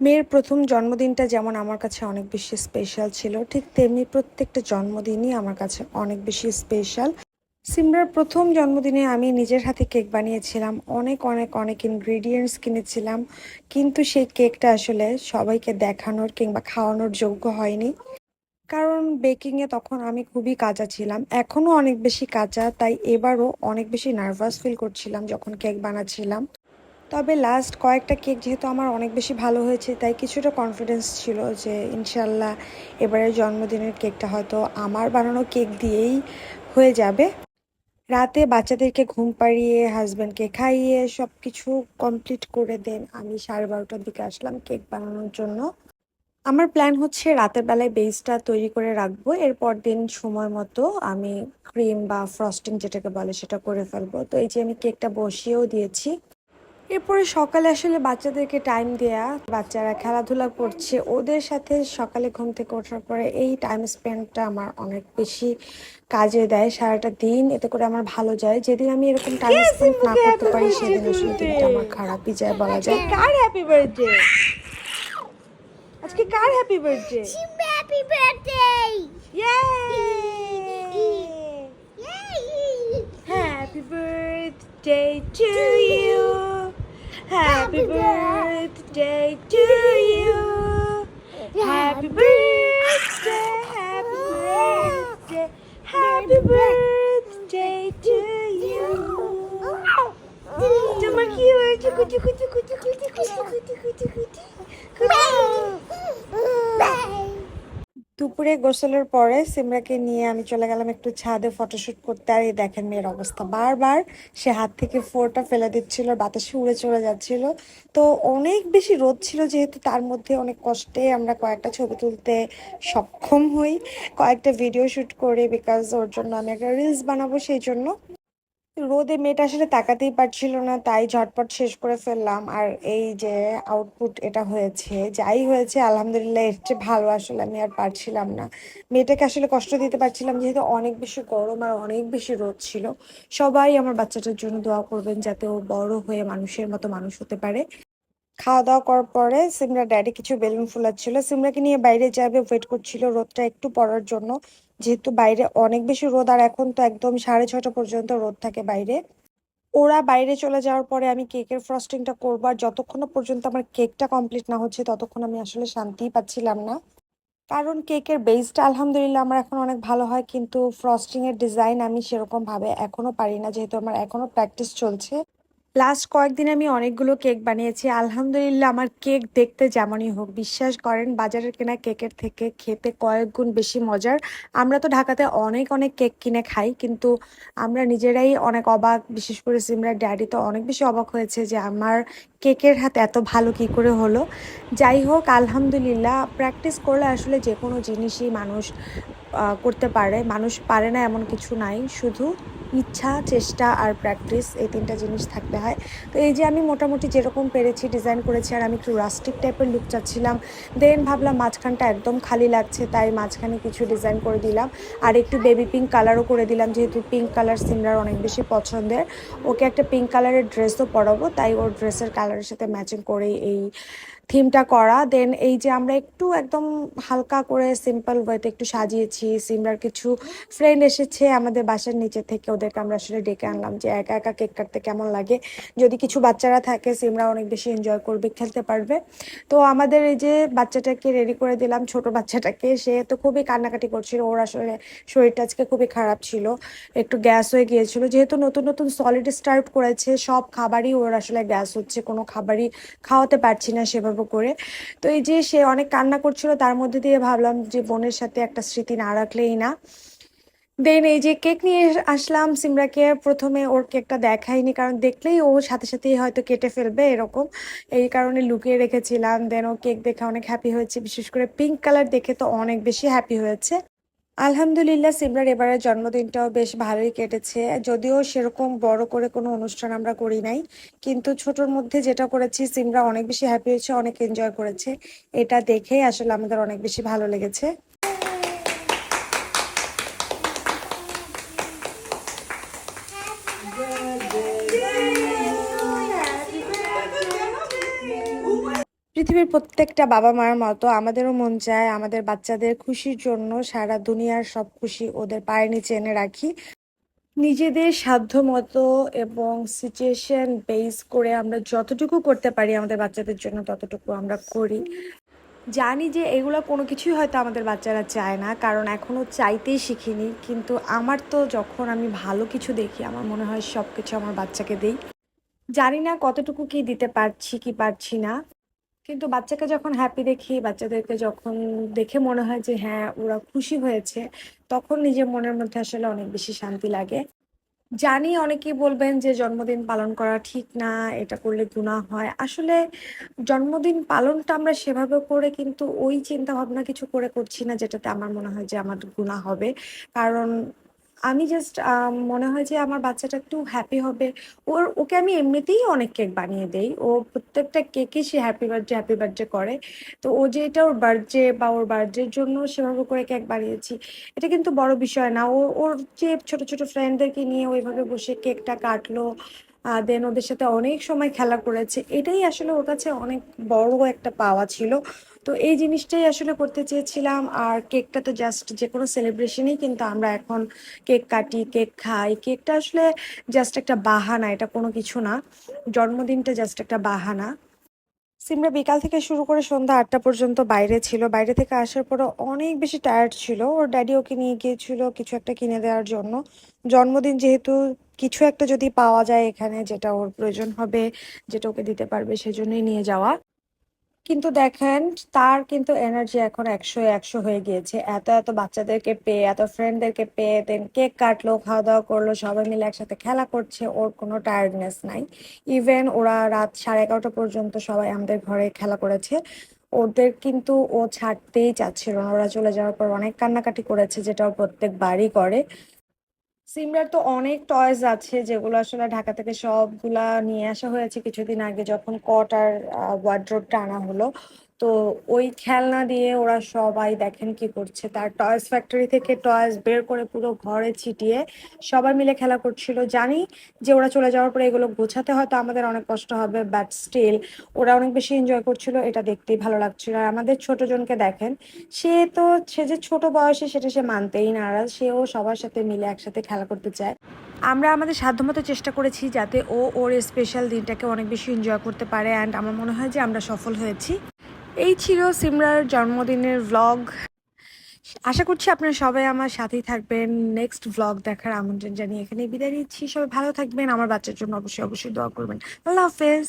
মেয়ের প্রথম জন্মদিনটা যেমন আমার কাছে অনেক বেশি স্পেশাল ছিল, ঠিক তেমনি প্রত্যেকটা জন্মদিনই আমার কাছে অনেক বেশি স্পেশাল সিমরার প্রথম জন্মদিনে আমি নিজের হাতে কেক বানিয়েছিলাম, অনেক অনেক অনেক ইনগ্রিডিয়েন্টস কিনেছিলাম, কিন্তু সেই কেকটা আসলে সবাইকে দেখানোর কিংবা খাওয়ানোর যোগ্য হয়নি। কারণ বেকিংয়ে তখন আমি খুবই কাঁচা ছিলাম এখনও অনেক বেশি কাঁচা, তাই এবারও অনেক বেশি নার্ভাস ফিল করছিলাম যখন কেক বানাচ্ছিলাম। তবে লাস্ট কয়েকটা কেক যেহেতু আমার অনেক বেশি ভালো হয়েছে, তাই কিছুটা কনফিডেন্স ছিল যে ইনশাল্লাহ এবারের জন্মদিনের কেকটা হয়তো আমার বানানো কেক দিয়েই হয়ে যাবে। রাতে বাচ্চাদেরকে ঘুম পাড়িয়ে হাজব্যান্ডকে খাইয়ে সব কিছু কমপ্লিট করে দেন আমি সাড়ে বারোটার দিকে আসলাম কেক বানানোর জন্য। আমার প্ল্যান হচ্ছে রাতের বেলায় বেসটা তৈরি করে রাখব, এরপর দিন সময় মতো আমি ক্রিম বা ফ্রস্টিং যেটাকে বলে সেটা করে ফেলব। তো এই যে আমি কেকটা বসিয়েও দিয়েছি। এরপরে সকালে আসলে বাচ্চাদেরকে টাইম দেয়া বাচ্চারা খেলাধুলা করছে ওদের সাথে সকালে ঘুম থেকে ওঠার পরে এই টাইম স্পেন্ডটা আমার অনেক বেশি কাজে দেয় সারাটা দিন এতে করে আমার ভালো যায় যেদিন আমি এরকম টাইম স্পেন্ড না করতে পারি সেদিন আসলে দিনটা আমার খারাপই যায় বলা যায় কার হ্যাপি বার্থডে আজকে কার happy birthday! Yay! Yay! Happy birthday to you. Happy birthday to you. Happy birthday, happy birthday, happy birthday to you. তোমার কি হয়েছে কুচি কুচি কুচি কুচি কুচি কুচি কুচি কুচি দুপুরে গোসলের পরে সিমরাকে নিয়ে আমি চলে গেলাম একটু ছাদে ফটোশুট করতে। আর এই দেখেন মেয়ের অবস্থা। বারবার সে হাত থেকে ফোরটা ফেলে দিচ্ছিল, বাতাসে উড়ে চলে যাচ্ছিল। তো অনেক বেশি রোদ ছিল যেহেতু তার মধ্যে অনেক কষ্টে আমরা কয়েকটা ছবি তুলতে সক্ষম হই, কয়েকটা ভিডিও শ্যুট করে বিকজ ওর জন্য আমি একটা রিলস বানাবো সেই জন্য। রোদে মেয়েটা আসলে তাকাতেই পারছিল না, তাই ঝটপট শেষ করে ফেললাম। আর এই যে আউটপুট এটা হয়েছে, যাই হয়েছে, আলহামদুলিল্লাহ, এর চেয়ে ভালো আসলে আমি আর পারছিলাম না। মেয়েটাকে আসলে কষ্ট দিতে পারছিলাম, যেহেতু অনেক বেশি গরম আর অনেক বেশি রোদ ছিল। সবাই আমার বাচ্চাটার জন্য দোয়া করবেন যাতে ও বড় হয়ে মানুষের মতো মানুষ হতে পারে। খাওয়া দাওয়া করার পরে সিমরা ড্যাডি কিছু বেলুন ফুলাচ্ছিল। সিমরাকে নিয়ে বাইরে যাবে ওয়েট করছিল রোদটা একটু পড়ার জন্য। যেহেতু বাইরে অনেক বেশি রোদ, আর এখন তো একদম সাড়ে ছটা পর্যন্ত রোদ থাকে বাইরে। ওরা বাইরে চলে যাওয়ার পরে আমি কেকের ফ্রস্টিংটা করব, আর যতক্ষণ পর্যন্ত আমার কেকটা কমপ্লিট না হচ্ছে, ততক্ষণ আমি আসলে শান্তিই পাচ্ছিলাম না। কারণ কেকের বেসটা আলহামদুলিল্লাহ আমার এখন অনেক ভালো হয়, কিন্তু ফ্রস্টিংয়ের ডিজাইন আমি সেরকমভাবে এখনও পারি না, যেহেতু আমার এখনও প্র্যাকটিস চলছে। লাস্ট কয়েকদিন আমি অনেকগুলো কেক বানিয়েছি। আলহামদুলিল্লাহ আমার কেক দেখতে যেমনই হোক, বিশ্বাস করেন বাজারের কেনা কেকের থেকে খেতে কয়েক গুণ বেশি মজার। আমরা তো ঢাকাতে অনেক অনেক কেক কিনে খাই, কিন্তু আমরা নিজেরাই অনেক অবাক। বিশেষ করে সিমরার ড্যাডি তো অনেক বেশি অবাক হয়েছে যে আমার কেকের হাত এত ভালো কি করে হলো। যাই হোক, আলহামদুলিল্লাহ প্র্যাকটিস করলে আসলে যে কোনো জিনিসই মানুষ করতে পারে। মানুষ পারে না এমন কিছু নাই। শুধু ইচ্ছা, চেষ্টা আর প্র্যাকটিস এই তিনটা জিনিস থাকতে হয়। তো এই যে আমি মোটামুটি যেরকম পেরেছি ডিজাইন করেছি আর আমি একটু রাস্টিক টাইপের লুক চাচ্ছিলাম দেন ভাবলাম মাঝখানটা একদম খালি লাগছে, তাই মাঝখানে কিছু ডিজাইন করে দিলাম। আর একটু বেবি পিঙ্ক কালারও করে দিলাম, যেহেতু পিঙ্ক কালার সিমরার অনেক বেশি পছন্দের। ওকে একটা পিঙ্ক কালারের ড্রেসও পরাবো, তাই ওর ড্রেসের কালারের সাথে ম্যাচিং করেই এই থিমটা করা। দেন এই যে আমরা একটু একদম হালকা করে সিম্পল ওয়েতে একটু সাজিয়েছি, সিমরার কিছু ফ্রেন্ড এসেছে আমাদের বাসার নিচে থেকে ওদেরকে আমরা আসলে ডেকে আনলাম যে একা একা কেক কাটতে কেমন লাগে। যদি কিছু বাচ্চারা থাকে সিমরা অনেক বেশি এনজয় করবে, খেলতে পারবে। তো আমাদের এই যে বাচ্চাটাকে রেডি করে দিলাম, ছোট বাচ্চাটাকে, সে তো খুবই কান্নাকাটি করছিল। ওর আসলে শরীরটা আজকে খুবই খারাপ ছিল, একটু গ্যাস হয়ে গিয়েছিল। যেহেতু নতুন নতুন সলিড স্টার্ট করেছে, সব খাবারই ওর আসলে গ্যাস হচ্ছে, কোনো খাবারই খাওয়াতে পারছি না সেভাবে করে। তো এই যে সে অনেক কান্না করছিল, তার মধ্যে দিয়ে ভাবলাম যে বোনের সাথে একটা স্মৃতি না রাখলেই না। দেন এই যে কেক নিয়ে আসলাম সিমরাকে প্রথমে ওর কেকটা দেখাইনি কারণ দেখলেই ও সাথে সাথেই হয়তো কেটে ফেলবে এরকম। এই কারণে লুকিয়ে রেখেছিলাম দেন ও কেক দেখে অনেক হ্যাপি হয়েছে, বিশেষ করে পিঙ্ক কালার দেখে তো অনেক বেশি হ্যাপি হয়েছে। আলহামদুলিল্লাহ, সিমরার এবারের জন্মদিনটাও বেশ ভালোই কেটেছে, যদিও সেরকম বড় করে কোনো অনুষ্ঠান আমরা করি নাই, কিন্তু ছোটোর মধ্যে যেটা করেছি, সিমরা অনেক বেশি হ্যাপি হয়েছে, অনেক এনজয় করেছে। এটা দেখেই আসলে আমাদের অনেক বেশি ভালো লেগেছে। পৃথিবীর প্রত্যেকটা বাবা মার মতো আমাদেরও মন চায় আমাদের বাচ্চাদের খুশির জন্য সারা দুনিয়ার সব খুশি ওদের পায়ের নিচে এনে রাখি। নিজেদের সাধ্য মতো এবং সিচুয়েশন বেস করে আমরা যতটুকু করতে পারি আমাদের বাচ্চাদের জন্য ততটুকু আমরা করি। জানি যে এগুলো কোনো কিছুই হয়তো আমাদের বাচ্চারা চায় না, কারণ এখনও চাইতেই শিখিনি। কিন্তু আমার তো যখন আমি ভালো কিছু দেখি, আমার মনে হয় সব কিছু আমার বাচ্চাকে দিই। জানি না কতটুকু কি দিতে পারছি, কি পারছি না। কিন্তু বাচ্চাকে যখন হ্যাপি দেখি, বাচ্চাদেরকে যখন দেখে মনে হয় যে হ্যাঁ ওরা খুশি হয়েছে, তখন নিজের মনের মধ্যে আসলে অনেক বেশি শান্তি লাগে। জানি অনেকেই বলবেন যে, জন্মদিন পালন করা ঠিক না, এটা করলে গুনাহ হয়। আসলে জন্মদিন পালনটা আমরা সেভাবে করে কিন্তু ওই চিন্তা ভাবনা কিছু করে করছি না, যেটাতে আমার মনে হয় যে, আমার গুনাহ হবে। কারণ আমি জাস্ট মনে হয় যে আমার বাচ্চাটা একটু হ্যাপি হবে। ওর, ওকে আমি এমনিতেই অনেক কেক বানিয়ে দেই। ও প্রত্যেকটা কেকই সে হ্যাপি বার্থডে হ্যাপি বার্থডে করে। তো ও যে এটা ওর বার্থডে বা ওর বার্থডের জন্য সেভাবে করে কেক বানিয়েছি, এটা কিন্তু বড় বিষয় না। ও, ওর যে ছোট ছোট ফ্রেন্ডদেরকে নিয়ে ওইভাবে বসে কেকটা কাটলো দেন ওদের সাথে অনেক সময় খেলা করেছে। এটাই আসলে ওর কাছে অনেক বড় একটা পাওয়া ছিল। তো এই জিনিসটাই আসলে করতে চেয়েছিলাম। আর কেকটা তো জাস্ট যে কোনো সেলিব্রেশনেই কিন্তু আমরা এখন কেক কাটি, কেক খাই। কেকটা আসলে জাস্ট একটা বাহানা, এটা কোনো কিছু না। জন্মদিনটা জাস্ট একটা বাহানা। সিমরা বিকাল থেকে শুরু করে সন্ধ্যা আটটা পর্যন্ত বাইরে ছিল। বাইরে থেকে আসার পরে অনেক বেশি টায়ার্ড ছিল। ওর ড্যাডি ওকে নিয়ে গিয়েছিল কিছু একটা কিনে দেওয়ার জন্য। জন্মদিন যেহেতু কিছু একটা যদি পাওয়া যায় এখানে যেটা ওর প্রয়োজন হবে, যেটা ওকে দিতে পারবে সেজন্যই নিয়ে যাওয়া। কিন্তু দেখেন, তার কিন্তু এনার্জি এখন একশো একশো হয়ে গিয়েছে। এত এত বাচ্চাদেরকে পেয়ে, এত ফ্রেন্ডদেরকে পেয়ে দেন কেক কাটলো খাওয়া দাওয়া করল, সবাই মিলে একসাথে খেলা করছে, ওর কোনো টায়ার্ডনেস নাই। ইভেন ওরা রাত সাড়ে এগারোটা পর্যন্ত সবাই আমাদের ঘরে খেলা করেছে। ওদের কিন্তু ও ছাড়তেই চাচ্ছিল না। ওরা চলে যাওয়ার পর অনেক কান্নাকাটি করেছে, যেটা ও প্রত্যেকবারই করে। সিমরার তো অনেক টয়েস আছে, যেগুলো আসলে ঢাকা থেকে সবগুলা নিয়ে আসা হয়েছে কিছুদিন আগে যখন কট আর ওয়ার্ড্রোবটা আনা হলো। তো ওই খেলনা দিয়ে ওরা সবাই দেখেন কি করছে। তার টয়েস ফ্যাক্টরি থেকে টয়েস বের করে পুরো ঘরে ছিটিয়ে সবাই মিলে খেলা করছিল। জানি যে ওরা চলে যাওয়ার পরে এগুলো গোছাতে হয়তো আমাদের অনেক কষ্ট হবে বাট স্টিল ওরা অনেক বেশি এনজয় করছিল। এটা দেখতেই ভালো লাগছিল। আর আমাদের ছোট জনকে দেখেন, সে তো, সে যে ছোট বয়সে সেটা সে মানতেই নারাজ। সেও সবার সাথে মিলে একসাথে খেলা করতে চায়। আমরা আমাদের সাধ্যমতো চেষ্টা করেছি যাতে ও ওর স্পেশাল দিনটাকে অনেক বেশি এনজয় করতে পারে। অ্যান্ড আমার মনে হয় যে আমরা সফল হয়েছি। এই ছিল সিমরার জন্মদিনের ভ্লগ আশা করছি আপনারা সবাই আমার সাথেই থাকবেন। নেক্সট ভ্লগ দেখার আমন্ত্রণ জানিয়ে এখানে বিদায় নিচ্ছি। সবাই ভালো থাকবেন। আমার বাচ্চার জন্য অবশ্যই অবশ্যই দোয়া করবেন। আল্লাহ হাফেজ।